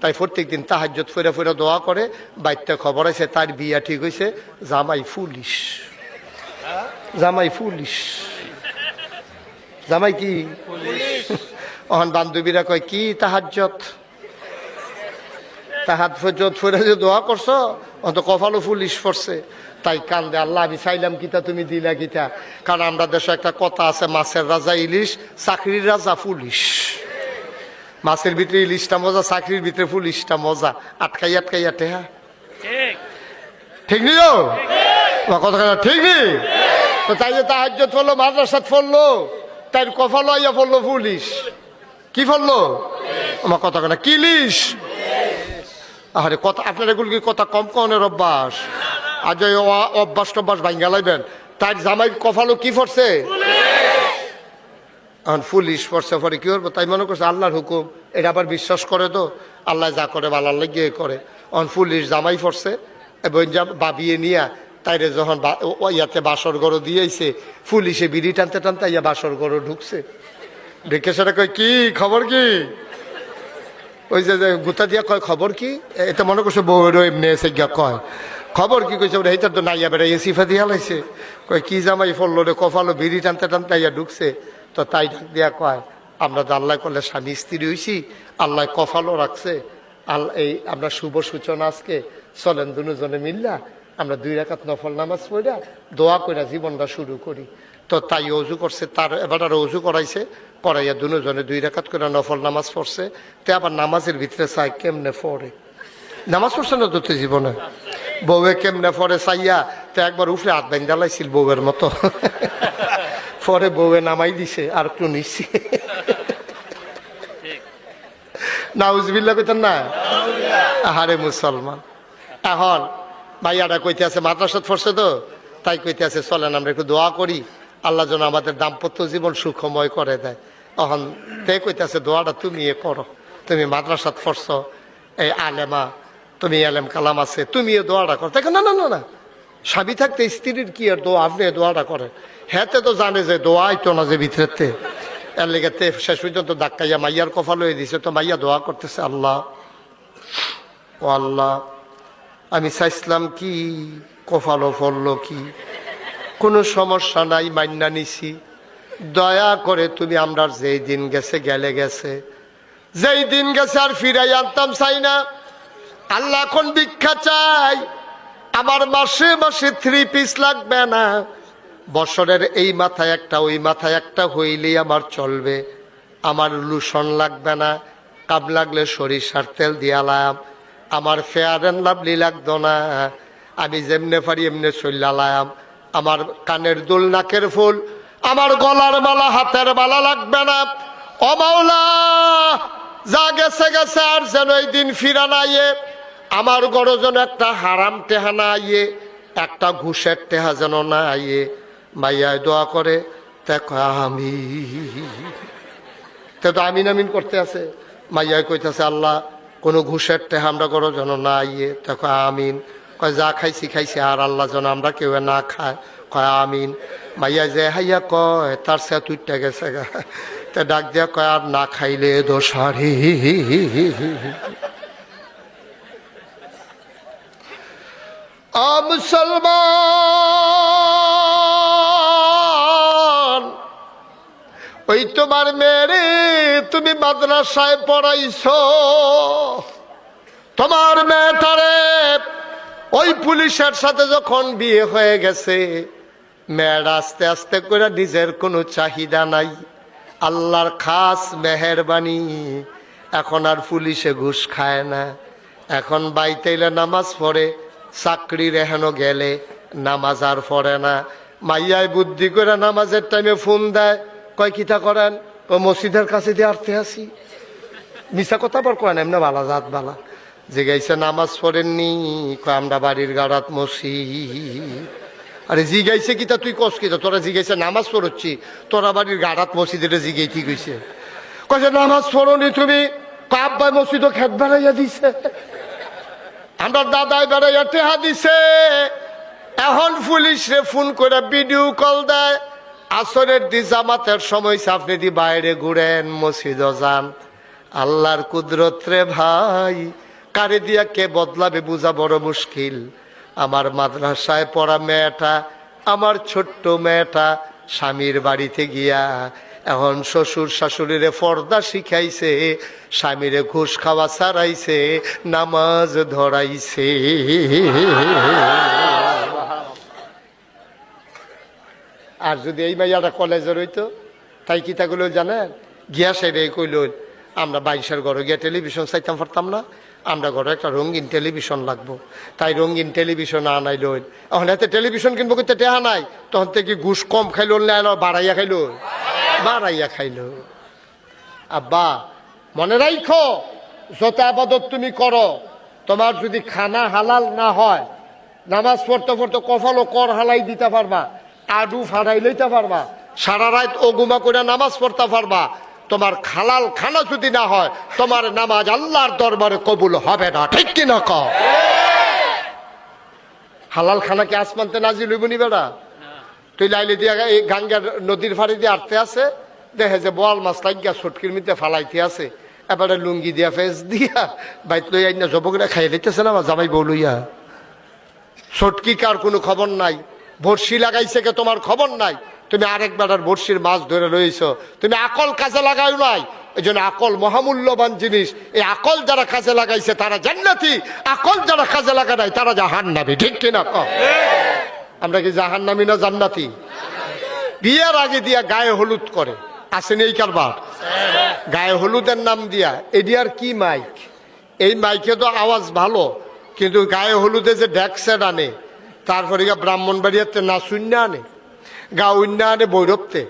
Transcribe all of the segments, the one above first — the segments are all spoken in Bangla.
তাই প্রত্যেক দিন তাহাজ্জত ফেরে ফেরে দোয়া করে বাইরটা খবর আছে, তার বিয়া ঠিক হয়েছে জামাই পুলিশ জামাই পুলিশ জামাই কি? অহন বান্ধবীরা কয়, কি তাহাজ্জত তাহাত ফজত ফেরে যে দোয়া করছ, অন্ত কপালও পুলিশ পড়ছে। তাই কান্দে, আল্লাহ, আমি চাইলাম কিতা, তুমি দিলা কিতা? কারণ আমরা দেশে একটা কথা আছে, মাছের রাজা ইলিশ, চাকরির রাজা পুলিশ মাছের ভিতরে ইলিশটা মজা চাকরির ভিতরে পুলিশটা মজা। আটকাই আটকাই আটে হ্যাঁ। ঠিক। নি কথা ঠিক নি? তো তাই যে তাহাজ্য ফললো মাদ্রাসাত ফললো তাই কফালো আইয়া ফললো পুলিশ কি ফললো? আমার কথা কথা কিলিশ আরে কথা আপনার এগুলো কি কথা কম কনের অভ্যাস? আজ অভ্যাস টভ্যাস ভাঙ্গা লাইবেন। তার জামাই কফালো কি ফরছে? এখন পুলিশ পড়ছে পরে কি করব? তাই মনে করছে আল্লাহর হুকুম। এটা আবার বিশ্বাস করে তো, আল্লাহ যা করে বালার লাগিয়ে করে। অন পুলিশ জামাই পড়ছে এবং বাবিয়ে নিয়া তাইরে যখন বা- ইয়াতে বাসর গড় দিয়েছে পুলিশে বিড়ি টানতে টানতে ইয়া বাসর গড় ঢুকছে। ঢুকে সেটা কয়, কি? খবর কি? ওই যে গুতা দিয়া কয়, খবর কি? এটা মনে করছে বউয়েরও এমনি এসে গিয়া কয়, খবর কি? কইছে, ওরা এইটার তো নাইয়া বেড়া এসিফা দিয়া লাইছে। কয়, কি জামাই ফললো রে কফালো বিড়ি টানতে টানতে ইয়া ঢুকছে। তো তাই ডাক দিয়া কয়, আমরা আল্লাহ করলে স্বামী স্ত্রী হইছি, আল্লাহ কফালও রাখছে। আল্লাহ এই আমরা শুভ সূচনা আজকে, চলেন দুজনে মিল্লা, আমরা দুই রাকাত নফল নামাজ পড়া, দোয়া কইরা জীবনটা শুরু করি। তো তাই অজু করছে, তার এবার আর অজু করাইছে, করাইয়া দুজনে দুই রাকাত করে নফল নামাজ পড়ছে, তে আবার নামাজের ভিতরে চাই কেমনে পড়ে? নামাজ পড়ছে না তো জীবনে? বউয়ে কেমনে পড়ে চাইয়া, তো একবার উফরে হাত বাইন জ্বালাইছিল বউয়ের মতো। পরে বউয়ে নামাই দিছে আর একটু নিচ্ছে নাউজবিল্লা কইতেন না? আহারে মুসলমান। এখন ভাইয়াটা কইতে আছে মাদ্রাসাত পড়ছে তো? তাই কইতে আছে চলেন আমরা একটু দোয়া করি আল্লাহ যেন আমাদের দাম্পত্য জীবন সুখময় করে দেয়। তখন তে কইতেছে দোয়াটা তুমি এ করো। তুমি মাদ্রাসাত পড়ছ এই আলেমা তুমি আলেম কালাম আছে তুমি এ দোয়াটা করো। দেখো না না না না। স্বামী থাকতে স্ত্রীর কি আর দোয়া? আপনি দোয়াটা করেন। হ্যাঁতে তো জানে যে দোয়াই তো না যে ভিতরেতে। এর লেগে তে শেষ পর্যন্ত ধাক্কাইয়া মাইয়ার কফাল হয়ে দিছে, তো মাইয়া দোয়া করতেছে, আল্লাহ। ও আল্লাহ, আমি চাইছিলাম কি? কফালো ফললো কি? কোনো সমস্যা নাই মান্না নিছি। দয়া করে তুমি আমরা যেই দিন গেছে, গেলে গেছে। যেই দিন গেছে আর ফিরাই আনতাম, চাই না। আল্লাহ এখন ভিক্ষা চাই। আমার মাসে মাসে থ্রি পিস লাগবে না। বছরের এই মাথায় একটা, ওই মাথায় একটা হইলেই আমার চলবে। আমার লুসন লাগবে না। কাব লাগলে সরিষার তেল দিয়ালাম আমার ফেয়ার অ্যান্ড লাভলি লাগতো না। আমি যেমনে পারি এমনি চল্লালাম আমার কানের দুল, নাকের ফুল, আমার গলার মালা, হাতের মালা লাগবে না। অমাওলা যা গেছে গেছে আর যেন এই দিন ফিরা নাইয়ে আমার গড় যেন একটা হারাম টেহা না আইয়ে, একটা ঘুষের টেহা যেন না আইয়ে। মাইয়ায় দোয়া করে আমি। তে তো আমিন আমিন করতে আছে। মাইয়ায় কইতেছে, আল্লাহ, কোনো ঘুষের টেহা আমরা গড় যেন না আইয়ে। দেখো আমিন। কয়, যা খাইছি খাইছি, আর আল্লাহ যেন আমরা কেউ না খায়। কয়, আমিন। মাইয়া যে হাইয়া কয়, তার সে তুইটা গেছে গা তে ডাক দিয়া কয়, আর না খাইলে দোষারি মুসলমান। ওই তোমার মেরে তুমি মাদ্রাসায় পড়াইছ। তোমার মেয়েটারে ওই পুলিশের সাথে যখন বিয়ে হয়ে গেছে, মেয়ের আস্তে আস্তে করে নিজের কোনো চাহিদা নাই। আল্লাহর খাস মেহরবানি। এখন আর পুলিশে ঘুষ খায় না। এখন বাইতেইলে নামাজ পড়ে। চাকরির এখনও গেলে নামাজ আর পড়ে না। মাইয়ায় বুদ্ধি করে নামাজের টাইমে ফোন দেয়, কয় কিতা করেন? ও মসজিদের কাছে দিয়ে আরতে আসি। মিশা কথা আবার কয় না, এমনি বালা জাত বালা। যে জিগাইছে, নামাজ পড়েননি? কয়, আমরা বাড়ির গাড়াত মসি। আরে জিগাইছে কিতা তুই কস কিতা তোরা জিগাইছে, নামাজ পড়ছি তোরা বাড়ির গাড়াত মসজিদের জিগাই ঠিক হয়েছে কয়েছে নামাজ পড়নি তুমি? কাব্বাই মসজিদও খেত বেড়াইয়া দিছে। আমরা দাদাই বেড়াইয়া টেহা দিছে এখন পুলিশে ফোন করে ভিডিও কল দেয়, আসরের দি জামাতের সময় আপনি দি বাইরে ঘুরেন, মসজিদ যান, আল্লাহর কুদরত রে ভাই, কারে দিয়া কে বদলাবে বুঝা বড় মুশকিল। আমার মাদ্রাসায় পড়া মেয়েটা, আমার ছোট্ট মেয়েটা স্বামীর বাড়িতে গিয়া এখন শ্বশুর শাশুড়িরে পর্দা শিখাইছে, স্বামীরে ঘুষ খাওয়া ছাড়াইছে, নামাজ ধরাইছে। আর যদি এই মাইয়াটা কলেজে রইতো তাই কি তাগুলো জানেন? গিয়া সেরে কইল, আমরা বাইশের ঘরে গিয়া টেলিভিশন চাইতাম, পারতাম না। আমরা ঘরে একটা রঙিন টেলিভিশন লাগবো। তাই রঙিন টেলিভিশন আনাই লইল এখন এতে টেলিভিশন কিনবো কিন্তু টেহা নাই। তখন থেকে ঘুষ কম খাইলো না বাড়াইয়া খাইলো। বাড়াইয়া খাইলো। আব্বা, মনে রাখো যত আবাদত তুমি করো, তোমার যদি খানা হালাল না হয়, নামাজ পড়তে পড়তে কফালো কর হালাই দিতে পারবা, আডু ফাড়াই লইতে পারবা, সারা রাত ওগুমা করে নামাজ পড়তে পারবা, তোমার খালাল খানা যদি না হয়, তোমার নামাজ আল্লাহর দরবারে কবুল হবে না, ঠিক কি না কও? হালাল খানা কি আসমানতে নাজিল হইব নি বেড়া? তুই লাইলে দিয়া এই গাঙ্গার নদীর ফাড়ি দিয়ে আটতে আছে, দেখে যে বল মাছ লাগিয়া ছটকির মধ্যে ফালাইতে আছে। এবারে লুঙ্গি দিয়া, ফেস দিয়া, বাইত লইয়া না জবকরা খাই দিতেছে না আমার জামাই বউ লইয়া। ছটকি কার কোনো খবর নাই। বড়শি লাগাইছে কে তোমার খবর নাই? তুমি আরেকবার বেড়ার বড়শির মাছ ধরে রয়েছ তুমি আকল কাজে লাগাই নাই। এই জন্য আকল মহামূল্যবান জিনিস। এই আকল যারা কাজে লাগাইছে তারা জান্নাতি। আকল যারা কাজে লাগা নাই, তারা জাহান নাবি ঠিক কিনা? আমরা কি জাহান নামি না জান্নাতি? বিয়ের আগে দিয়া গায়ে হলুদ করে। আসেনি এই কারবার? গায়ে হলুদের নাম দিয়া। এডিয়ার কি মাইক? এই মাইকে তো আওয়াজ ভালো, কিন্তু গায়ে হলুদে যে ড্যাকসেট আনে, তারপরে গিয়ে ব্রাহ্মণবাড়িয়াতে নাচুন্যা আনে, গা গাউন্যা আনে ভৈরবতে।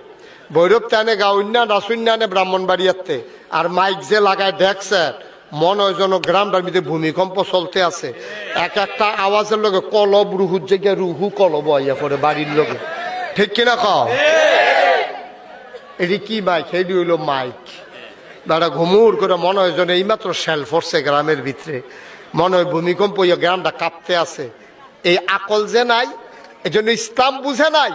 ভৈরবতে আনে, গা গাউন্যা নাচুন্যা আনে ব্রাহ্মণবাড়িয়াতে। আর মাইক যে লাগায় ড্যাকসেট মনে হয় যেন গ্রামটার মধ্যে ভূমিকম্প চলতে আছে। এক একটা আওয়াজের লগে কলব রুহুর জায়গায় রুহু কলব আইয়া পড়ে বাড়ির লগে। ঠিক কিনা কও? এটি কি মাইক? এটি হইল মাইক। দাদা, ঘুমুর করে মনে হয় যেন এইমাত্র শেল ফরছে গ্রামের ভিতরে। মনে হয় ভূমিকম্প হইয়া গ্রামটা কাঁপতে আছে। এই আকল যে নাই, এই জন্য ইসলাম বুঝে নাই।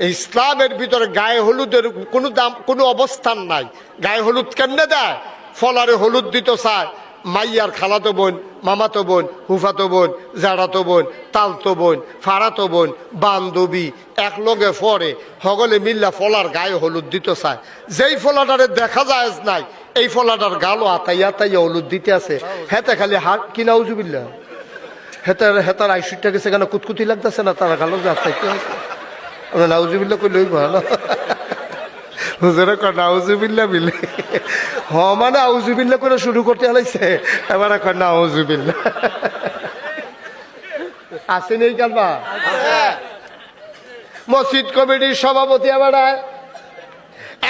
ইসলামের ভিতরে গায়ে হলুদের কোনো দাম, কোনো অবস্থান নাই। গায়ে হলুদ কেমনে দেয়? ফলারে হলুদ দিত চায় মাইয়ার খালাতো বোন, মামাতো বোন হুফাতো বোন, জাড়াতো বোন, তালতো বোন, ফাড়াতো বোন, বান্ধবী এক লগে ফরে। হগলে মিল্লা ফলার গায়ে হলুদ দিত চায় যেই ফলাটারে দেখা যায় নাই, এই ফলাটার গালো আতাইয়া আতাইয়া হলুদ দিতে আছে। হেতে খালি হাত কিনা উজুবিল্লা? হেতার হেতার আইসুটটা সেখানে কুতকুতি লাগতেছে না, তারা গালো যে আতাইতে আছে। আমরা নাউজুবিল্লা কই লই ভালো হুজুরে কয় নাউজুবিল্লা বিলে হ মানে আউজুবিল্লা করে শুরু করতে হালাইছে। এবার কয় নাউজুবিল্লা আসেন এই কালবা মসজিদ কমিটির সভাপতি এবার।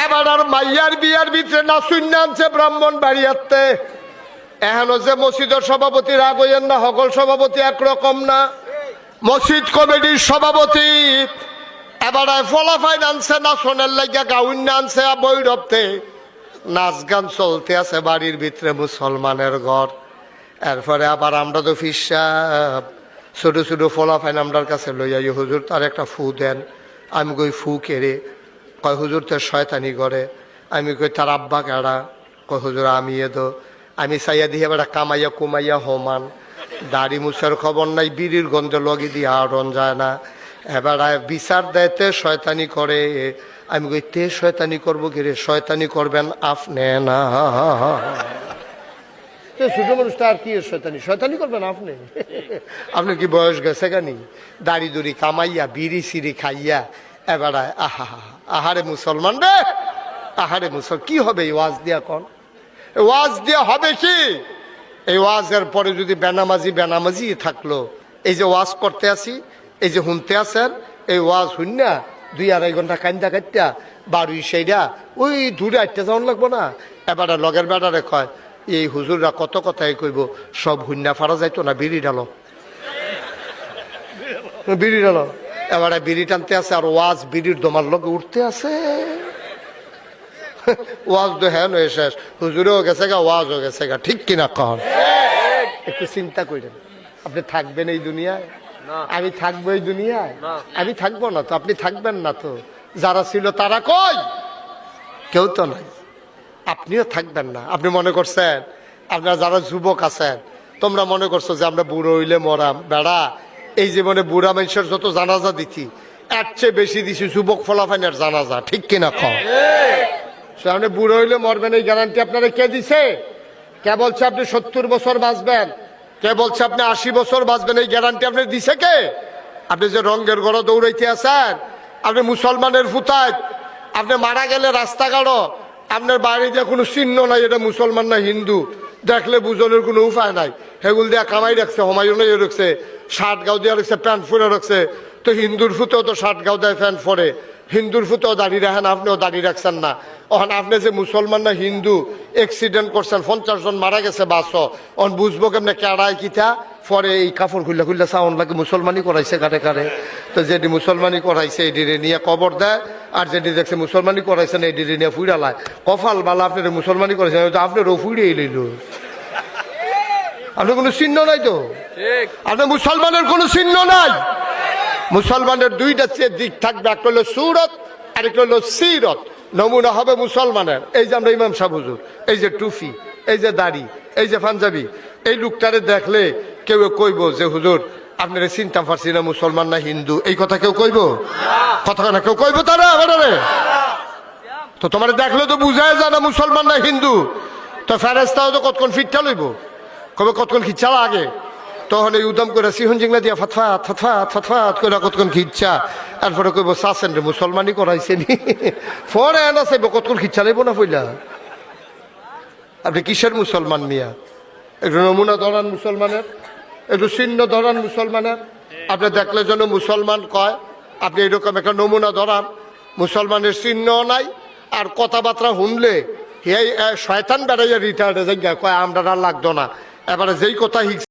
এবার আর মাইয়ার বিয়ার ভিতরে না শূন্য আনছে ব্রাহ্মণ বাড়িয়াতে। এখন যে মসজিদের সভাপতি রাগ না সকল সভাপতি একরকম না। মসজিদ কমিটির সভাপতি এবার ফলাফাইন আনছে না সোনের লাগিয়া গাউন আনছে বৈরবতে। নাচ গান চলতে আছে বাড়ির ভিতরে মুসলমানের ঘর। এরপরে আবার আমরা তো ফিসাব। ছোট ছোট ফলাফাইন আমরার কাছে লইয়া হুজুর তার একটা ফু দেন। আমি কই, ফু কেড়ে কয়, হুজুর তার শয়তানি করে। আমি কই, তার আব্বা কেড়া কয়, হুজুর আমি এদো আমি চাইয়া দিয়ে বেড়া কামাইয়া কুমাইয়া হমান। দাড়ি মুছার খবর নাই, বিড়ির গন্ধে লগি দিয়ে আড়ন যায় না। এবার বিচার দেয়তে শয়তানি করে। আমি কই, তে শয়তানি করব কি রে? শয়তানি করবেন আপনি না। মানুষটা আর কি শয়তানি? শয়তানি করবেন আপনি? কি বয়স গেছে দাড়ি কামাইয়া, বিড়ি সিড়ি খাইয়া আহা আহারে মুসলমান মুসল, কি হবে ওয়াজ হবে কি? এই পরে যদি বেনামাজি বেনামাজি থাকল, এই যে ওয়াজ করতে আসি এই যে শুনতে আছেন এই ওয়াজ শুননা দুই আড়াই ঘণ্টা কান্দা কাটটা বাড়ি সেইটা ওই দূরে আটটা যাওয়ান লাগবো না। এবারে লগের বেড়ারে কয় এই হুজুররা কত কথাই কইব সব হুন্না ফারা যাইতো না বিড়ি ডালো বিড়ি ডালো এবারে বিড়ি টানতে আছে আর ওয়াজ বিড়ির দমার লগে উঠতে আছে। ওয়াজ তো হ্যাঁ নয় শেষ। হুজুরেও গেছে গা ওয়াজও গেছে গা ঠিক কিনা কন? একটু চিন্তা করেন আপনি থাকবেন এই দুনিয়ায়? আমি থাকব এই দুনিয়ায়? আমি থাকব না তো? আপনি থাকবেন না তো? যারা ছিল তারা কই? কেউ তো নাই। আপনিও থাকবেন না। আপনি মনে করছেন? আপনারা যারা যুবক আছেন তোমরা মনে করছ যে আমরা বুড়ো হইলে মরাম? বেড়া এই জীবনে বুড়া মানুষের যত জানাজা দিচ্ছি এর চেয়ে বেশি দিছি যুবক ফলাফাইনের জানাজা। ঠিক কিনা কম বুড়ো হইলে মরবেন এই গ্যারান্টি আপনারা কে দিছে? কে বলছে আপনি সত্তর বছর বাঁচবেন? কে বলছে আপনি আশি বছর বাঁচবেন, এই গ্যারান্টি আপনি দিছে কে? আপনি যে রঙ্গের গড় দৌড়াইতে আছেন, আপনি মুসলমানের ফুতায়, আপনি মারা গেলে রাস্তাঘাটও, আপনার বাড়িতে কোনো চিহ্ন নাই, এটা মুসলমান না হিন্দু, দেখলে বুঝনের কোনো উপায় নাই। হেগুল দিয়া কামাই রাখছে, হমায়ুনে রাখছে শার্ট গাও দিয়া রাখছে, প্যান্ট ফুলে রাখছে তো হিন্দুর ফুতেও তো শার্ট গাও দেয় প্যান্ট পরে। হিন্দুর ফুতেও দাঁড়িয়ে রাখেন আপনিও দাঁড়িয়ে রাখছেন না। অহন আপনি যে মুসলমান না হিন্দু অ্যাক্সিডেন্ট করছেন পঞ্চাশ জন মারা গেছে বাসও অন বুঝব কেমনে কেড়াই কিতা? পরে এই কাপড় খুললে খুললে সাউন্ড লাগে মুসলমানই করাইছে কারে কারে। তো যেটি মুসলমানই করাইছে এডিরে নিয়ে কবর দেয় আর যেটি দেখছে মুসলমানই করাইছে না এডিরে নিয়ে ফুইরালায় কফাল বালা আপনার মুসলমানই করাইছে আপনারও ফুইরে লইল। আপনার কোনো চিহ্ন নাই তো? আপনার মুসলমানের কোনো চিহ্ন নাই? মুসলমানের দুইটা দিক থাকবে একটা হলো সুরত আর একটা হলো সিরত। নমুনা হবে মুসলমানের। এই যে আমরা ইমাম সাহ হুজুর, এই যে টুফি, এই যে দাড়ি, এই যে পাঞ্জাবি, এই লোকটারে দেখলে কেউ কইব যে, হুজুর, আপনারা চিন্তা পারছি না মুসলমান না হিন্দু। এই কথা কেউ কইব? কথা না কেউ কইব তারা তো তোমার দেখলে তো বুঝায় যায় না মুসলমান না হিন্দু। তো ফেরেস্তাও তো কতক্ষণ ফিটটা লইব? কবে কতক্ষণ খিচ্ছা লাগে এই উদম করে সিহন জিংলা দিয়া ফতফাত ফতফাত ফতফাত করে কতক্ষণ খিচ্ছা? এরপরে কইব চাচ্ছেন রে, মুসলমানই করাইছে নি ফরে এনা চাইব, কতক্ষণ খিচ্ছা লাইব না পইলা? আপনি কিসের মুসলমান মিয়া? একটু নমুনা ধরান মুসলমানের, একটু চিহ্ন ধরান মুসলমানের। আপনি দেখলে যেন মুসলমান কয়, আপনি এরকম একটা নমুনা ধরান, মুসলমানের চিহ্ন নাই, আর কথাবার্তা শুনলে এই শয়তান বেড়াইয়া রিটায়ার্ডে যাই কয় আমরা লাগতো না। এবারে যেই কথা